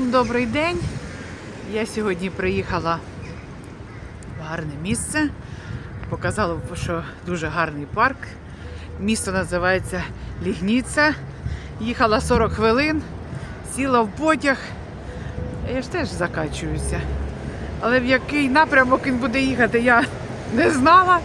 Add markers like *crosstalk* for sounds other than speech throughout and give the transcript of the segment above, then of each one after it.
добрий день. Я сьогодні приїхала в гарне місце. Показала, що дуже гарний парк. Місто називається Лігніця. Їхала 40 хвилин, сіла в потяг. Я ж теж закачуюся. Але в який напрямок він буде їхати, я не знала.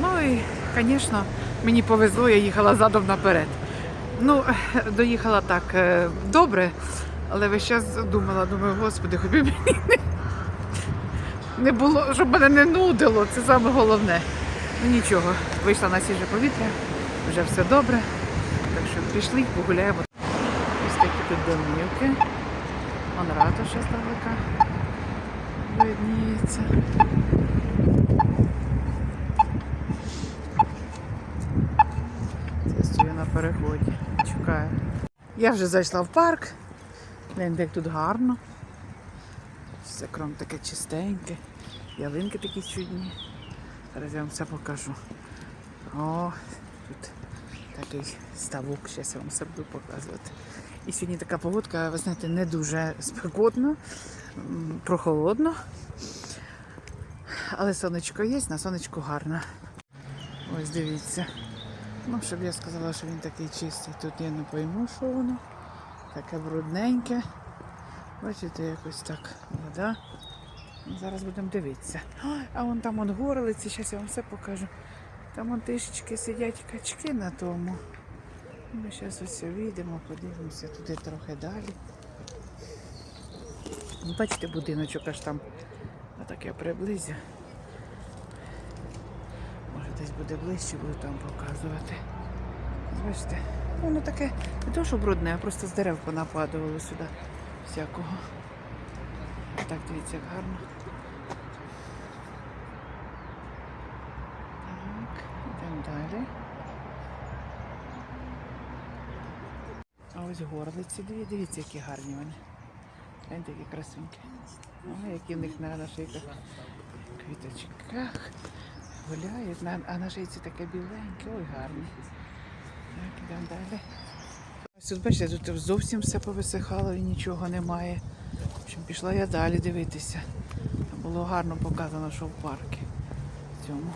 Ну і, звісно, мені повезло, я їхала задом наперед. Ну, доїхала так е, добре, але весь час думала, думаю, господи, хоч би мені не, було, щоб мене не нудило, це саме головне. Ну нічого, вийшла на свіже повітря, вже все добре. Так що пішли, погуляємо. Ось такі тут домівки. Он ратуша здалека видніється. Це стою на переході, чекаю. Я вже зайшла в парк. Гляньте, як тут гарно. Все кром таке чистеньке. Ялинки такі чудні. Зараз я вам все покажу. О, тут такий ставок, зараз я вам все буду показувати. І сьогодні така погодка, ви знаєте, не дуже спекотно, прохолодно. Але сонечко є, на сонечку гарно. Ось дивіться. Ну, щоб я сказала, що він такий чистий. Тут я не пойму, що воно. Таке брудненьке. Бачите, якось так вода. Зараз будемо дивитися. А вон там он горлиці, зараз я вам все покажу. Там вон трішечки сидять качки на тому. Ми зараз ось вийдемо, подивимося туди трохи далі. Ну, Бачите, будиночок аж там. Отак я приблизю. Може десь буде ближче, буду там показувати. Бачите, воно таке не то, що брудне, а просто з дерев понападувало сюди всякого. Так, дивіться, як гарно. Так, йдемо далі. А ось горлиці, диві- дивіться, які гарні вони. Гляньте, які красунькі. Ой, які в них на шийках квіточках гуляють, а на шийці таке біленьке, ой, гарні. Так, ідемо далі. Ось тут, бачите, тут зовсім все повисихало і нічого немає. В общем, пішла я далі дивитися. Там було гарно показано, що в парку. В цьому.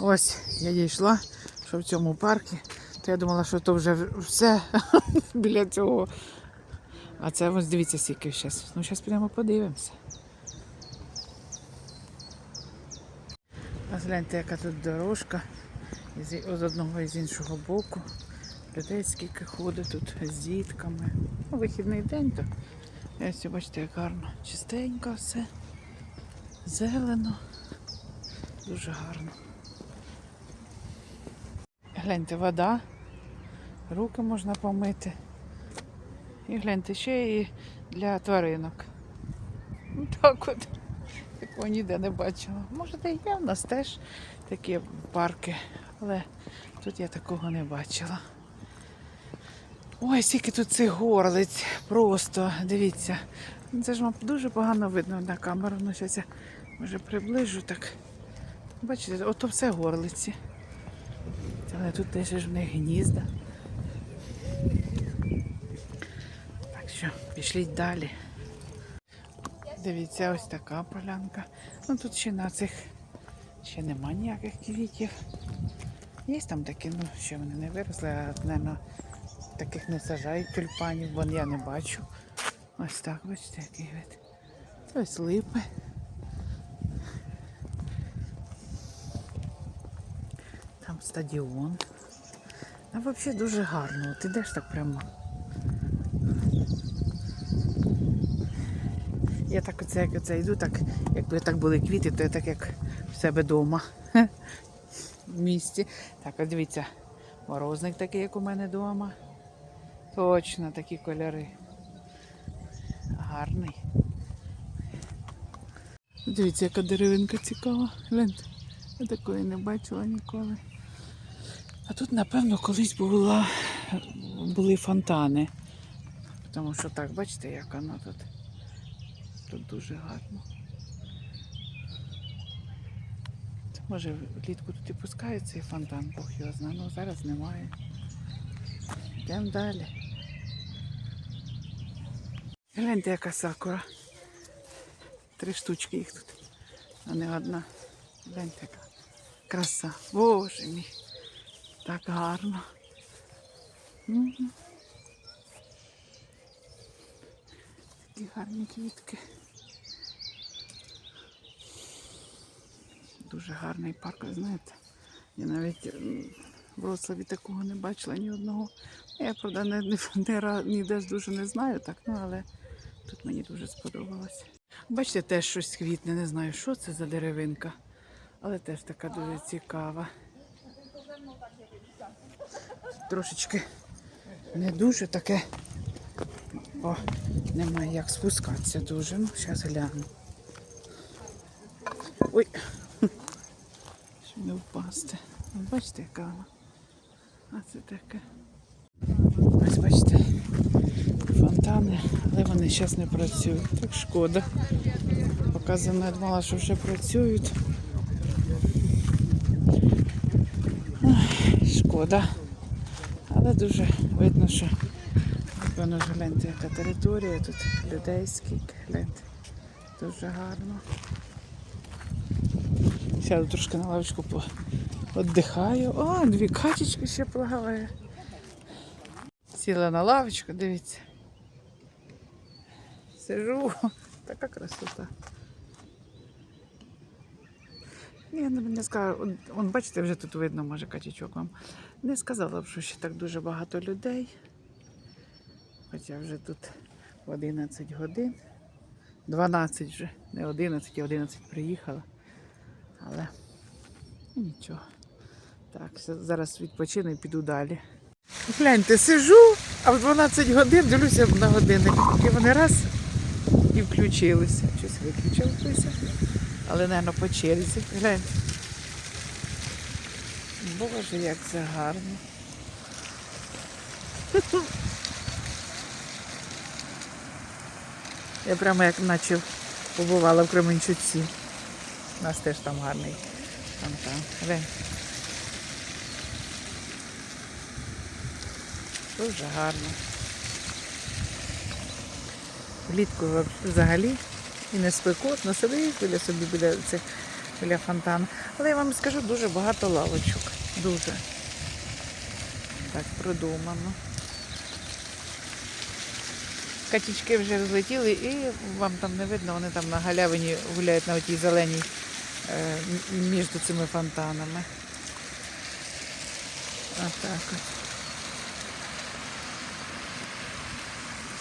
Ось я дійшла, що в цьому парку. То я думала, що то вже все *laughs* біля цього. А це ось дивіться, скільки зараз. Ну, зараз підемо подивимося. Гляньте, яка тут дорожка. З одного і з іншого боку. Людей скільки ходить тут з дітками. Ну, вихідний день то. Ось бачите, як гарно. Чистенько все. Зелено. Дуже гарно. Гляньте, вода. Руки можна помити. І гляньте, ще і для тваринок. Ну, Так от. Такого ніде не бачила. Може, де є в нас теж такі парки, але тут я такого не бачила. Ой, скільки тут цих горлиць. Просто дивіться. Це ж вам дуже погано видно на камеру. Ну, зараз я може приближу так. Бачите, ото все горлиці. Але тут теж ж в них гнізда. Так що, пішліть далі. Дивіться, ось така полянка. Ну тут ще на цих ще нема ніяких квітів. Є там такі, ну ще вони не виросли, а, мабуть, таких не сажають тюльпанів, бо я не бачу. Ось так, бачите, який вид. Ось липи. Там стадіон. А взагалі дуже гарно. От ідеш так прямо. Я так оце, як оце йду, так, якби так були квіти, то я так як в себе вдома. *laughs* В місті. Так, от дивіться, морозник такий, як у мене вдома. Точно такі кольори. Гарний. Дивіться, яка деревинка цікава. Гляньте, я такої не бачила ніколи. А тут, напевно, колись була, були фонтани. Тому що так, бачите, як воно тут. Тут дуже гарно. Це може влітку тут і пускають цей фонтан, Бог його знає, але зараз немає. Йдемо далі. Гляньте, яка сакура. Три штучки їх тут, а не одна. Гляньте, яка краса. Боже мій. Так гарно. Мгм. Такі гарні квітки. Дуже гарний парк, ви знаєте. Я навіть в Вроцлаві такого не бачила ні одного. Я, правда, не, не, не, ніде ж дуже не знаю, так, ну, але тут мені дуже сподобалось. Бачите, теж щось квітне, не знаю, що це за деревинка, але теж така дуже цікава. Трошечки не дуже таке. О, немає як спускатися дуже. Ну, зараз гляну. Ой, не впасти. Бачите, яка вона? А це таке. Ось бачите, фонтани, але вони зараз не працюють. Так шкода. Показано, я думала, що вже працюють. Ой, шкода. Але дуже видно, що напевно ж гляньте, яка територія, тут людей скільки, гляньте. Дуже гарно. Сяду трошки на лавочку віддихаю. О, дві качечки ще плаває. Сіла на лавочку, дивіться. Сижу. Така красота. Ні, не, сказала, он, бачите, вже тут видно, може, качечок вам. Не сказала б, що ще так дуже багато людей. Хоча вже тут 11 годин. 12 вже, не 11, а 11 приїхала. Але нічого. Так, зараз відпочину і піду далі. Гляньте, сижу, а в 12 годин дивлюся на годинник. І вони раз і включилися. Щось виключилося. Але, мабуть, по черзі. Гляньте. Боже, як це гарно. Я прямо як наче побувала в Кременчуці. У нас теж там гарний фонтан. Глянь. Дуже гарно. Влітку взагалі і не спекотно, сидиш біля собі біля цих біля фонтану. Але я вам скажу, дуже багато лавочок. Дуже. Так, продумано. Катічки вже злетіли і вам там не видно, вони там на галявині гуляють на отій зеленій між цими фонтанами. Отак от.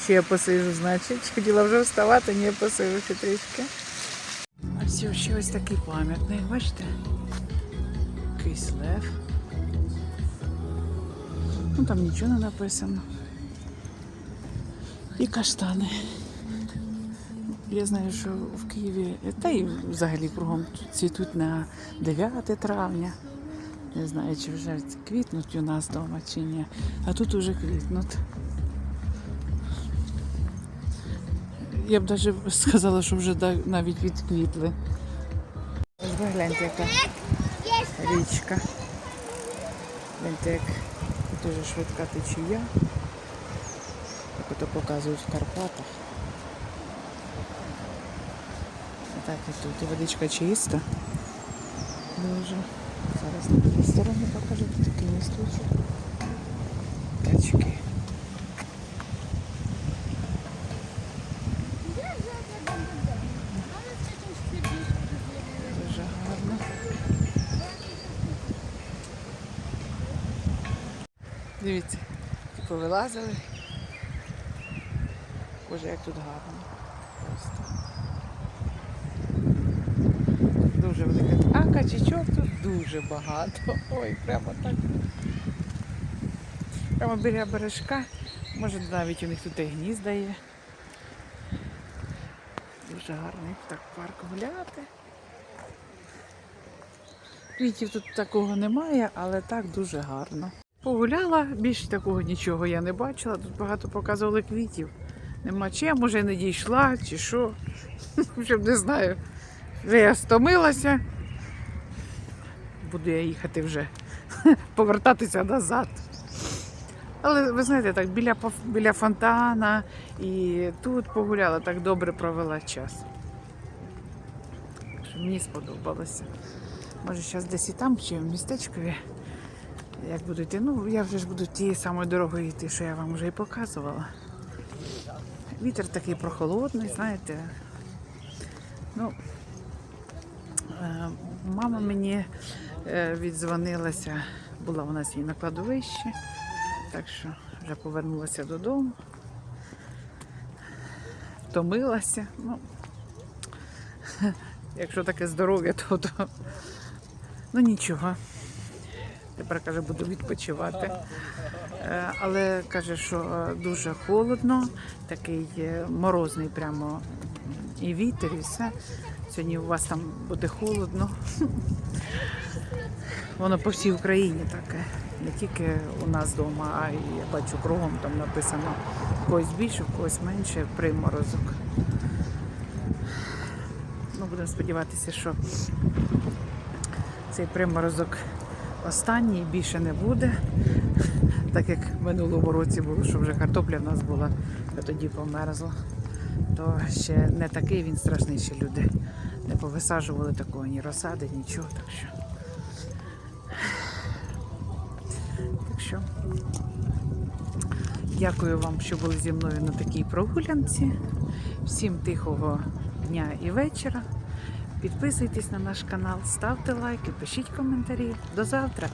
Я посижу, значить. *laughs* Хотіла вже вставати, я посижу ще трішки. А все, ще ось такий пам'ятник, бачите? Якийсь лев. Ну там нічого не написано. І каштани. Я знаю, що в Києві, та й взагалі кругом тут цвітуть на 9 травня. Не знаю, чи вже квітнуть у нас вдома чи ні. А тут уже квітнуть. Я б навіть сказала, що вже навіть відквітли. Гляньте, яка річка. Гляньте, як дуже швидка течія. Як ото показують в Карпатах. Так і тут і водичка чиста. Дуже. Зараз на другій стороні покажу тут такий місточок. Качки. Дуже гарно. Дивіться, повилазили. Боже, як тут гарно. Просто. Дуже велика. А качечок тут дуже багато. Ой, прямо так. Прямо біля бережка. Може навіть у них тут і гнізда є. Дуже гарний так парк гуляти. Квітів тут такого немає, але так дуже гарно. Погуляла, більше такого нічого я не бачила. Тут багато показували квітів. Нема чи я може не дійшла, чи що. *laughs* Щоб не знаю. Вже я стомилася. Буду я їхати вже *laughs* повертатися назад. Але ви знаєте, так біля, біля фонтана і тут погуляла, так добре провела час. Мені сподобалося. Може, зараз десь і там, чи в містечкові, як буду йти. Ну, я вже ж буду тією самою дорогою йти, що я вам вже і показувала. Вітер такий прохолодний, знаєте. Ну, е, мама мені віддзвонилася, була у нас її на кладовищі, так що вже повернулася додому. Втомилася. Ну, *laughs* якщо таке здоров'я, то, то ну нічого. Тепер каже, буду відпочивати. Е, Але каже, що е, дуже холодно, такий е, морозний прямо і вітер, і все. Сьогодні у вас там буде холодно. *laughs* Воно по всій Україні таке. Не тільки у нас вдома, а й я бачу кругом там написано когось більше, когось менше приморозок. Ну, будемо сподіватися, що цей приморозок останній більше не буде. Так як в минулому році було, що вже картопля в нас була, а тоді померзла. То ще не такий він страшний, ще люди не повисаджували такого ні розсади, нічого. Так що. Так що. Дякую вам, що були зі мною на такій прогулянці. Всім тихого дня і вечора. Підписуйтесь на наш канал, ставте лайки, пишіть коментарі. До завтра!